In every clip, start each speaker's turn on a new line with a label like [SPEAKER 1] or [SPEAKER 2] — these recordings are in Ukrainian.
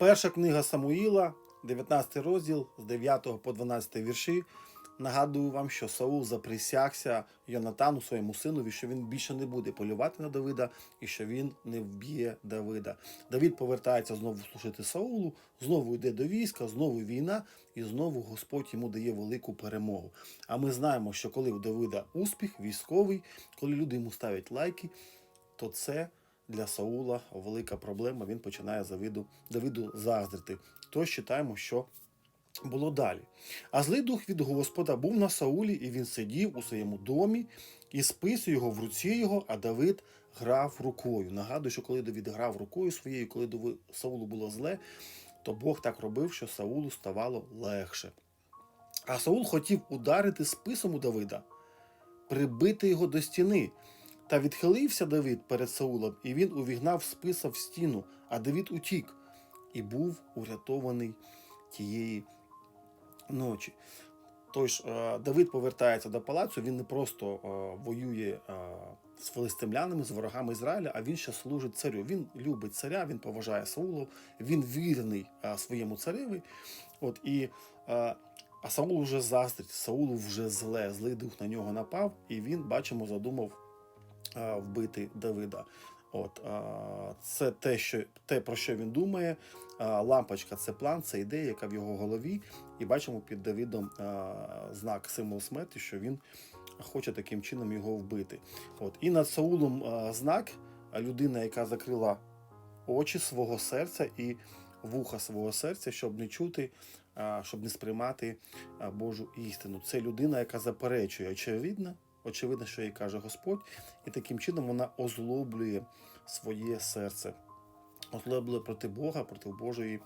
[SPEAKER 1] Перша книга Самуїла, 19 розділ з 9 по 12 вірші. Нагадую вам, що Саул заприсягся Йонатану, своєму синові, що він більше не буде полювати на Давида і що він не вб'є Давида. Давид повертається знову служити Саулу, знову йде до війська, знову війна, і знову Господь йому дає велику перемогу. А ми знаємо, що коли у Давида успіх військовий, коли люди йому ставлять лайки, то це для Саула велика проблема. Він починає Давиду, Давиду заздрити. Тож читаємо, що було далі. А злий дух від Господа був на Саулі, і він сидів у своєму домі, і спис його в руці його, а Давид грав рукою. Нагадую, що коли Давид грав рукою своєю, коли Саулу було зле, то Бог так робив, що Саулу ставало легше. А Саул хотів ударити списом у Давида, прибити його до стіни. Та відхилився Давид перед Саулом, і він увігнав списа в стіну, а Давид утік і був урятований тієї ночі. Тож е, Давид повертається до палацу, він не просто е, воює е, з филистимлянами, з ворогами Ізраїля, а він ще служить царю. Він любить царя, він поважає Саулу, він вірний своєму цареві. От, і, а Саул вже заздрить, Саулу вже зле, злий дух на нього напав, і він, бачимо, задумав вбити Давида. От, е, це те, що, те, про що він думає. Е, Лампочка це план, це ідея, яка в його голові. І бачимо під Давидом е, знак символ смерті, що він хоче таким чином його вбити. От. І над Саулом е, знак е, людина, яка закрила очі свого серця і вуха свого серця, щоб не чути, е, щоб не сприймати е, Божу істину. Це людина, яка заперечує очевидно, очевидно, що їй каже Господь, і таким чином вона озлоблює своє серце. Озлоблює проти Бога, проти Божої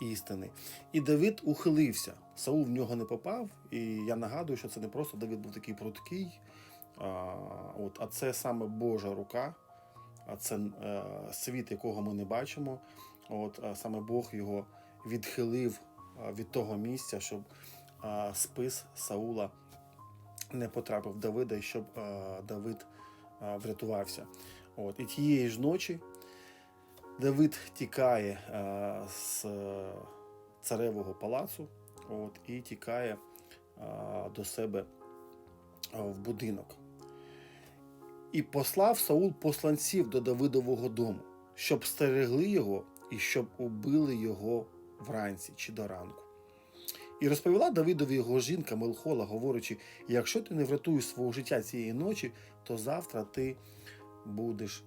[SPEAKER 1] істини. І Давид ухилився. Саул в нього не попав. І я нагадую, що це не просто Давид був такий пруткий, а, от, а це саме Божа рука, а це е, світ, якого ми не бачимо. От, а саме Бог його відхилив від того місця, щоб а, спис Саула не потрапив Давида і щоб Давид врятувався. От, і тієї ж ночі Давид тікає е, з е, царевого палацу от, і тікає е, до себе е, в будинок. І послав Саул посланців до Давидового дому, щоб стерегли його і щоб убили його вранці чи до ранку. І розповіла Давидові його жінка Мелхола, говорячи: якщо ти не врятуєш свого життя цієї ночі, то завтра ти будеш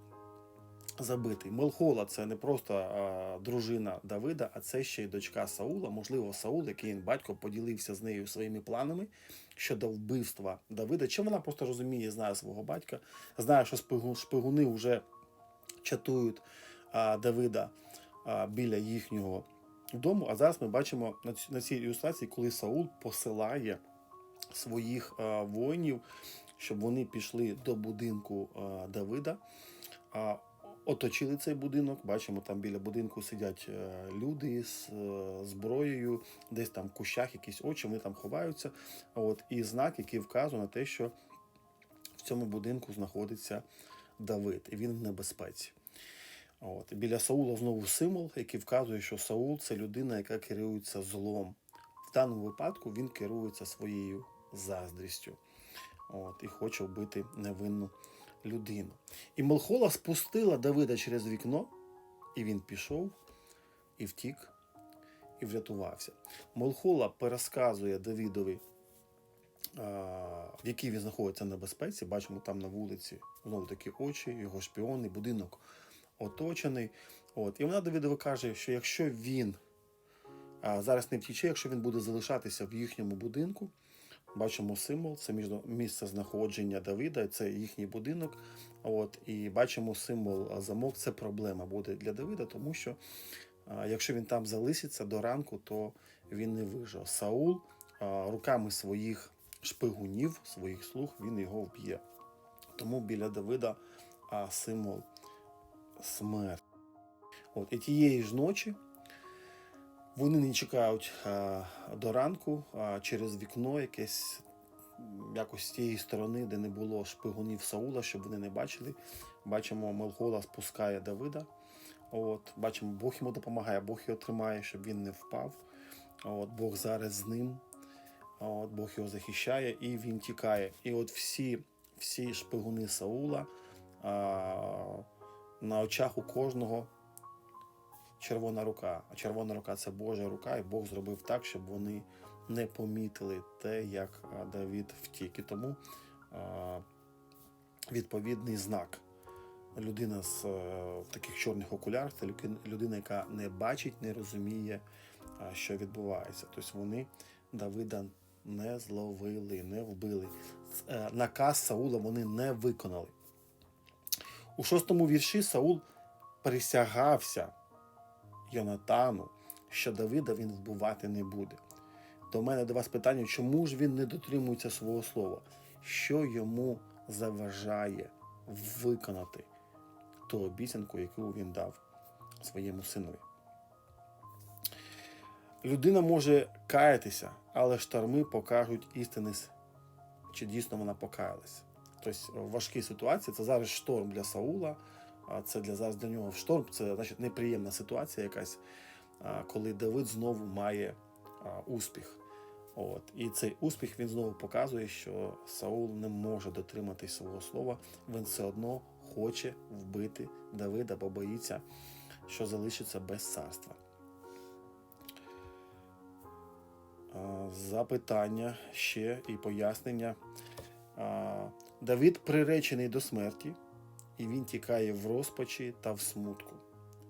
[SPEAKER 1] забитий. Мелхола це не просто а, дружина Давида, а це ще й дочка Саула. Можливо, Саул, який він батько поділився з нею своїми планами щодо вбивства Давида. Чи вона просто розуміє, знає свого батька, знає, що шпигуни вже чатують а, Давида а, біля їхнього дому. А зараз ми бачимо на, цій ілюстрації, коли Саул посилає своїх а, воїнів, щоб вони пішли до будинку а, Давида. Оточили цей будинок. Бачимо, там біля будинку сидять е, люди з е, зброєю, десь там в кущах якісь очі, вони там ховаються. От, і знак, який вказує на те, що в цьому будинку знаходиться Давид, і він в небезпеці. От. Біля Саула знову символ, який вказує, що Саул це людина, яка керується злом. В даному випадку він керується своєю заздрістю. От, і хоче вбити невинну людину. І Мелхола спустила Давида через вікно, і він пішов і втік, і врятувався. Молхола пересказує Давидові, а, в якій він знаходиться на безпеці. Бачимо там на вулиці знову такі очі, його шпіони, будинок оточений. От. І вона Давидові каже, що якщо він а, зараз не втіче, якщо він буде залишатися в їхньому будинку, бачимо символ, це місце знаходження Давида, це їхній будинок. От, і бачимо символ замок, це проблема буде для Давида, тому що а, якщо він там залишиться до ранку, то він не вижив. Саул а, руками своїх шпигунів, своїх слуг, він його вб'є. Тому біля Давида а, символ смерті. От, і тієї ж ночі вони не чекають а, до ранку а, через вікно якесь якось з тієї сторони, де не було шпигунів Саула, щоб вони не бачили. Бачимо, Мелхола спускає Давида От, бачимо, Бог йому допомагає, Бог його тримає, щоб він не впав. От, Бог зараз з ним. От, Бог його захищає і він тікає. І от всі, всі шпигуни Саула а, на очах у кожного червона рука. А червона рука це Божа рука, і Бог зробив так, щоб вони не помітили те, як Давід втік. І тому відповідний знак. Людина з е, таких чорних окулярах це людина, яка не бачить, не розуміє, що відбувається. Тобто вони Давида не зловили, не вбили. Е, Наказ Саула вони не виконали. У шостому вірші Саул присягався Йонатану, що Давида він вбивати не буде. До мене до вас питання, чому ж він не дотримується свого слова? Що йому заважає виконати ту обіцянку, яку він дав своєму синові? Людина може каятися, але шторми покажуть істини, чи дійсно вона покаялась. Тобто в важкій ситуації це зараз шторм для Саула, це для зараз для нього шторм, це значить неприємна ситуація якась, коли Давид знову має успіх. От. І цей успіх він знову показує, що Саул не може дотриматись свого слова. Він все одно хоче вбити Давида, бо боїться, що залишиться без царства. Запитання ще і пояснення. Давид приречений до смерті, і він тікає в розпачі та в смутку.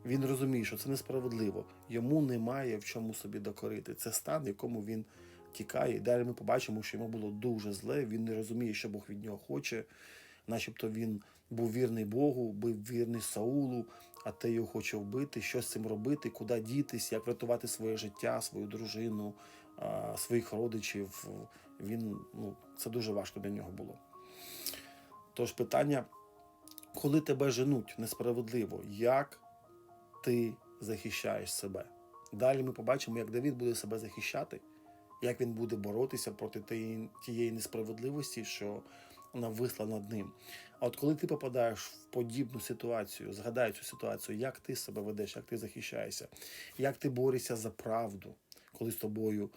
[SPEAKER 1] Він розуміє, що це несправедливо. Йому немає в чому собі докорити. Це стан, в якому він тікає. Далі ми побачимо, що йому було дуже зле. Він не розуміє, що Бог від нього хоче. Начебто він був вірний Богу, був вірний Саулу, а те його хоче вбити, що з цим робити, куди дітись, як врятувати своє життя, свою дружину, своїх родичів. Він ну, це дуже важко для нього було. Тож питання, коли тебе женуть несправедливо, як ти захищаєш себе? Далі ми побачимо, як Давід буде себе захищати, як він буде боротися проти тієї, несправедливості, що нависла над ним. А от коли ти попадаєш в подібну ситуацію, згадай цю ситуацію, як ти себе ведеш, як ти захищаєшся, як ти борешся за правду, коли з тобою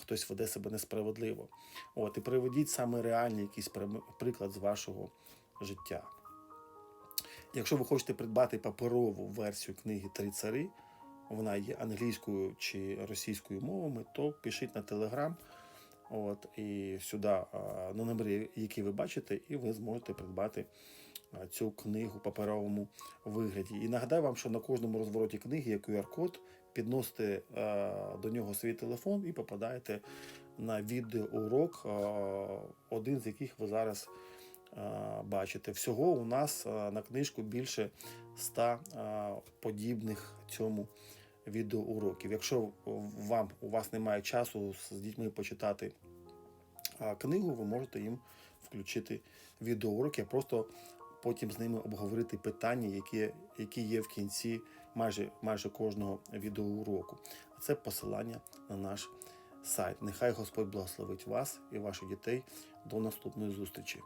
[SPEAKER 1] хтось веде себе несправедливо. От, і приведіть саме реальний якийсь приклад з вашого життя. Якщо ви хочете придбати паперову версію книги Три цари, вона є англійською чи російською мовами, то пишіть на телеграм. От, і сюди на номери, які ви бачите, і ви зможете придбати цю книгу в паперовому вигляді. І нагадаю вам, що на кожному розвороті книги є QR-код, підносите а, до нього свій телефон і попадаєте на відеоурок, а, один з яких ви зараз а, бачите. Всього у нас на книжку більше 100 а, подібних цьому відеоуроків. Якщо вам у вас немає часу з дітьми почитати книгу, ви можете їм включити відеоуроки, а просто потім з ними обговорити питання, які, які є в кінці майже, майже кожного відеоуроку. А це посилання на наш сайт. Нехай Господь благословить вас і ваших дітей. До наступної зустрічі.